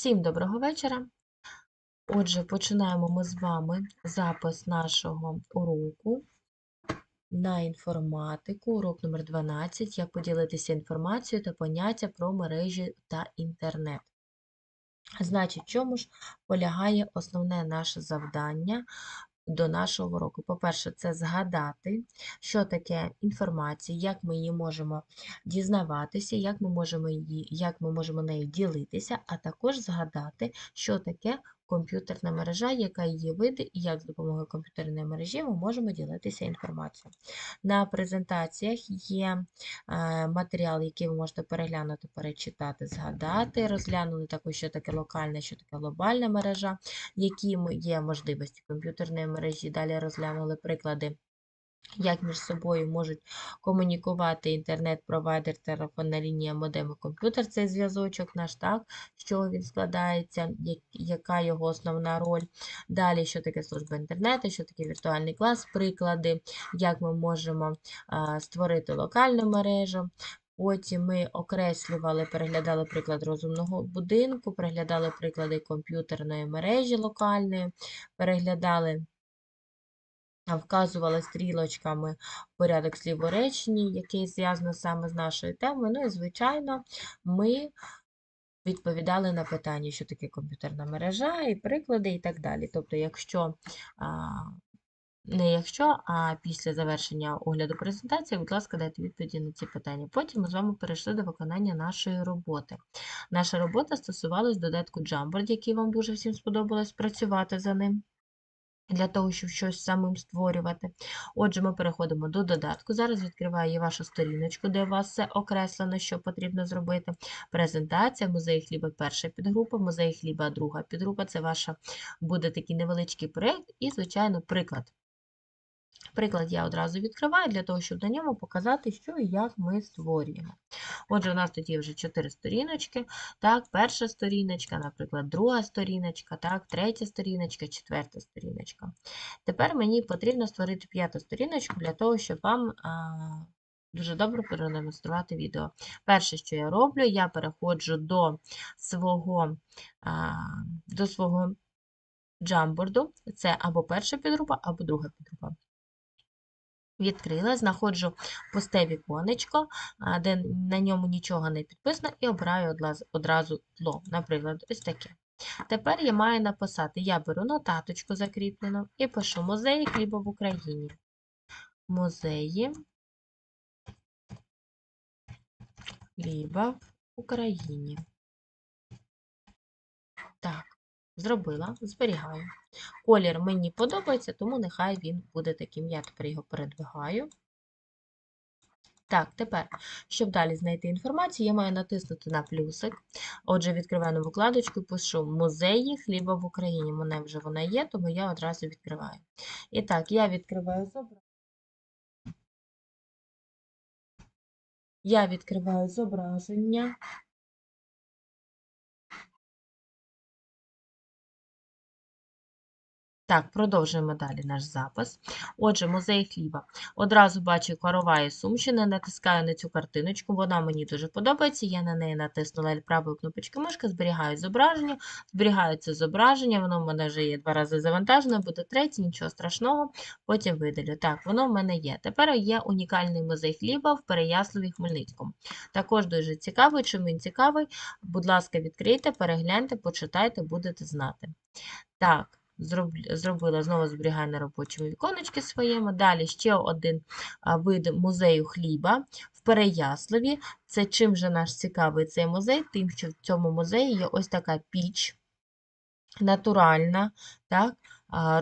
Всім доброго вечора. Отже, починаємо ми з вами запис нашого уроку на інформатику, урок номер 12, як поділитися інформацією та поняття про мережі та інтернет. Значить, в чому ж полягає основне наше завдання до нашого уроку? По-перше, це згадати, що таке інформація, як ми її можемо дізнаватися, як ми можемо її, як ми можемо нею ділитися, а також згадати, що таке комп'ютерна мережа, яка її види, і як з допомогою комп'ютерної мережі ми можемо ділитися інформацією. На презентаціях є е, матеріал, який ви можете переглянути, перечитати, згадати. Розглянули також, що таке локальна, що таке глобальна мережа, які є можливості комп'ютерної мережі. Далі розглянули приклади. Як між собою можуть комунікувати інтернет-провайдер, телефонна лінія, модем і комп'ютер, цей зв'язочок наш, так, з чого він складається, яка його основна роль. Далі, що таке служба інтернету, що таке віртуальний клас, приклади, як ми можемо створити локальну мережу. Потім ми окреслювали, переглядали приклад розумного будинку, переглядали приклади комп'ютерної мережі локальної, переглядали а, вказували стрілочками порядок слів у реченні, який зв'язано саме з нашою темою. Ну і, звичайно, ми відповідали на питання, що таке комп'ютерна мережа, і приклади, і так далі. Тобто, якщо не якщо, а після завершення огляду презентації, будь ласка, дайте відповіді на ці питання. Потім ми з вами перейшли до виконання нашої роботи. Наша робота стосувалась додатку Jamboard, який вам дуже всім сподобалось працювати за ним для того, щоб щось самим створювати. Отже, ми переходимо до додатку. Зараз відкриваю вашу сторіночку, де у вас все окреслено, що потрібно зробити. Презентація, музей хліба перша підгрупа, музей хліба друга підгрупа. Це ваша буде такий невеличкий проєкт і, звичайно, приклад. Приклад я одразу відкриваю для того, щоб на ньому показати, що і як ми створюємо. Отже, у нас тут є вже чотири сторіночки. Так, перша сторіночка, наприклад, друга сторіночка, так, третя сторіночка, четверта сторіночка. Тепер мені потрібно створити п'яту сторіночку для того, щоб вам дуже добре продемонструвати відео. Перше, що я роблю, я переходжу до свого, до свого джамборду. Це або перша підгрупа, або друга підгрупа. Відкрила, знаходжу пусте віконечко, де на ньому нічого не підписано, і обираю одразу, тло. Наприклад, ось таке. Тепер я маю написати: я беру нотаточку закріплену і пишу музеї хліба в Україні. Музеї хліба в Україні. Так, зробила, зберігаю. Колір мені подобається, тому нехай він буде таким. Я тепер його передвигаю. Так, тепер, щоб далі знайти інформацію, я маю натиснути на плюсик. Отже, відкриваю нову вкладочку, пишу музеї хліба в Україні. Мене вже вона є, тому я одразу відкриваю. І так, я відкриваю зображення. Я відкриваю зображення. Так, продовжуємо далі наш запис. Отже, музей хліба. Одразу бачу корова і Сумщина, натискаю на цю картиночку, вона мені дуже подобається. Я на неї натиснула правою кнопочкою мишки, зберігаю зображення, зберігаю це зображення, воно в мене вже є два рази завантажено, буде третє, нічого страшного, потім видалю. Так, воно в мене є. Тепер є унікальний музей хліба в Переяславі Хмельницькому. Також дуже цікавий, чим він цікавий. Будь ласка, відкрийте, перегляньте, почитайте, будете знати. Так. Зроб- Зробила, знову зберігаю на робочому віконечці своєму. Далі ще один вид музею хліба в Переяславі. Це чим же наш цікавий цей музей? Тим, що в цьому музеї є ось така піч натуральна, так,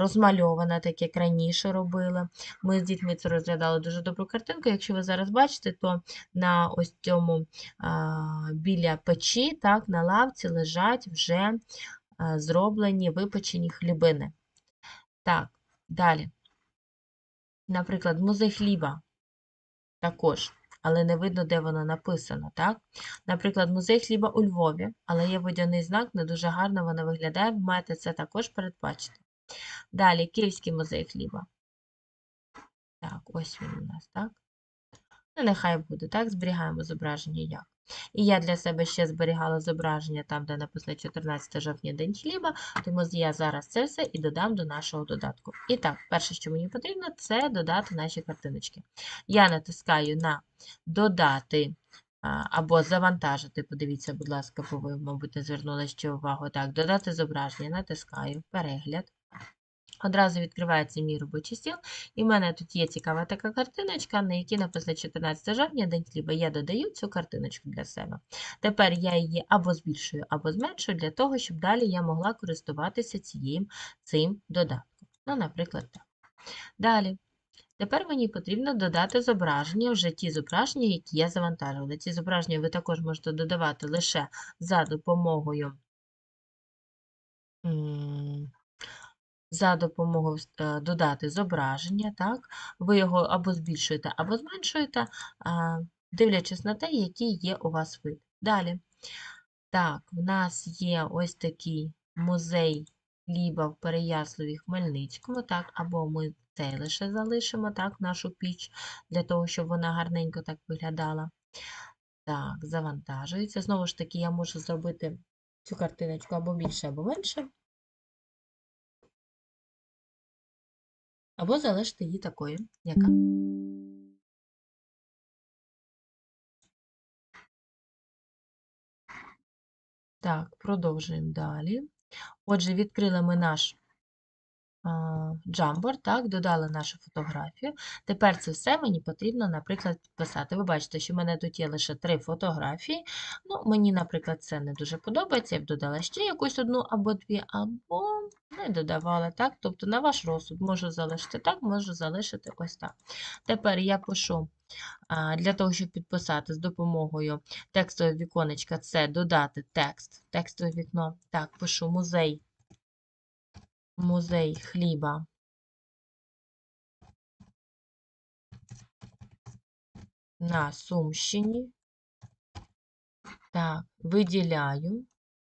розмальована, так як раніше робили. Ми з дітьми це розглядали дуже добру картинку. Якщо ви зараз бачите, то на ось цьому біля печі, так, на лавці лежать вже зроблені випечені хлібини. Так, далі. Наприклад, музей хліба також, але не видно, де воно написано, так? Наприклад, музей хліба у Львові, але є водяний знак, не дуже гарно воно виглядає, ви маєте це також передбачити. Далі, Київський музей хліба. Так, ось він у нас, так? Ну, нехай буде, так? Зберігаємо зображення як. І я для себе ще зберігала зображення там, де написано 14 жовтня День хліба, тому я зараз це все і додам до нашого додатку. І так, перше, що мені потрібно, це додати наші картиночки. Я натискаю на додати або завантажити. Подивіться, будь ласка, бо ви, мабуть, не звернули ще увагу. Так, додати зображення, натискаю, перегляд. Одразу відкривається мій робочий стіл, і в мене тут є цікава така картиночка, на якій написано 14 жовтня, день хліба. Я додаю цю картиночку для себе. Тепер я її або збільшую, або зменшую, для того, щоб далі я могла користуватися цією, цим додатком. Ну, наприклад, так. Далі. Тепер мені потрібно додати зображення, вже ті зображення, які я завантажувала. Ці зображення ви також можете додавати лише за допомогою. За допомогою е, додати зображення, так? Ви його або збільшуєте, або зменшуєте, дивлячись на те, який є у вас вид. Далі. Так, в нас є ось такий музей хліба в Переяславі Хмельницькому, так, або ми цей лише залишимо, так, нашу піч, для того, щоб вона гарненько так виглядала. Так, завантажується. Знову ж таки, я можу зробити цю картиночку або більше, або менше. Або залишити її такою, яка. Так, продовжуємо далі. Отже, відкрили ми наш Jamboard, так, додали нашу фотографію. Тепер це все мені потрібно, наприклад, підписати. Ви бачите, що в мене тут є лише три фотографії. Ну, Мені, наприклад, це не дуже подобається. Я б додала ще якусь одну або дві, або не додавала. так, Тобто, на ваш розсуд можу залишити так, можу залишити ось так. Тепер я пишу. Для того, щоб підписати з допомогою текстового віконечка, це додати текст, текстове вікно. Так, пишу музей музей хліба. На Сумщині. Так, виділяю,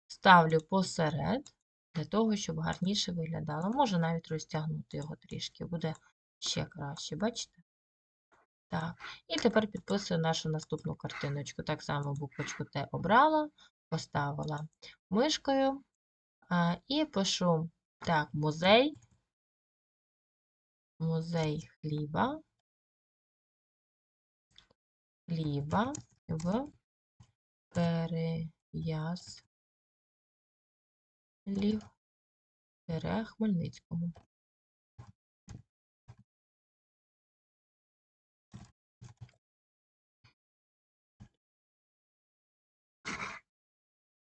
ставлю посеред, для того, щоб гарніше виглядало. Можу навіть розтягнути його трішки, буде ще краще, бачите? Так, і тепер підписую нашу наступну картиночку. Так само буквочку Т обрала, поставила мишкою і пишу так, музей. Музей хліба. Хліба в Переяслів Хмельницькому.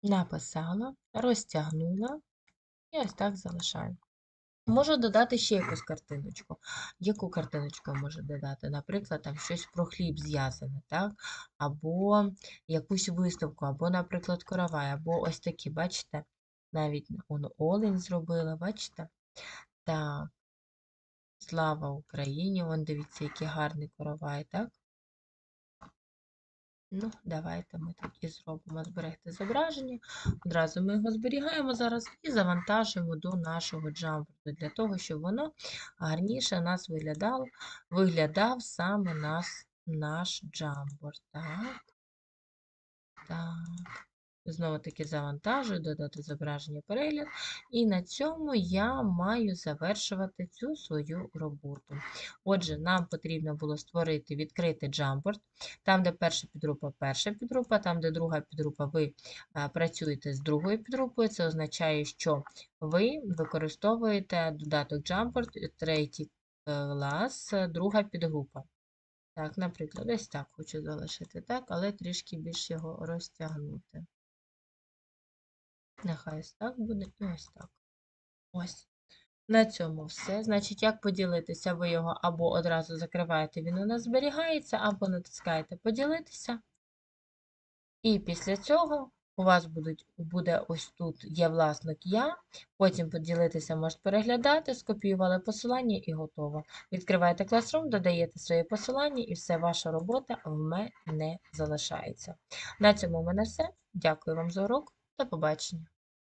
Написала, розтягнула. І ось так залишаю. Можу додати ще якусь картиночку. Яку картиночку можу додати? Наприклад, там щось про хліб зв'язане, так? Або якусь виставку, або, наприклад, коровай, або ось такі, бачите? Навіть он олень зробила, бачите? Так, слава Україні! Вон дивіться, який гарний коровай, так? Ну, давайте ми так і зробимо зберегти зображення. Одразу ми його зберігаємо зараз і завантажуємо до нашого джамборду, для того, щоб воно гарніше нас виглядало, виглядав саме нас, наш джамборд. Так. Так. Знову таки завантажую, додати зображення перегляд. І на цьому я маю завершувати цю свою роботу. Отже, нам потрібно було створити відкритий джамборд. Там, де перша підрупа, перша підрупа, там, де друга підрупа, ви працюєте з другою підрупою. Це означає, що ви використовуєте додаток Jamboard, третій клас, друга підгрупа. Так, наприклад, ось так хочу залишити так, але трішки більш його розтягнути. Нехай ось так буде і ось так. Ось. На цьому все. Значить, як поділитися, ви його або одразу закриваєте, він у нас зберігається, або натискаєте поділитися. І після цього у вас будуть, буде ось тут є власник я. Потім поділитися можете переглядати, скопіювали посилання і готово. Відкриваєте Classroom, додаєте своє посилання, і все, ваша робота в мене залишається. На цьому у мене все. Дякую вам за урок. До побачення.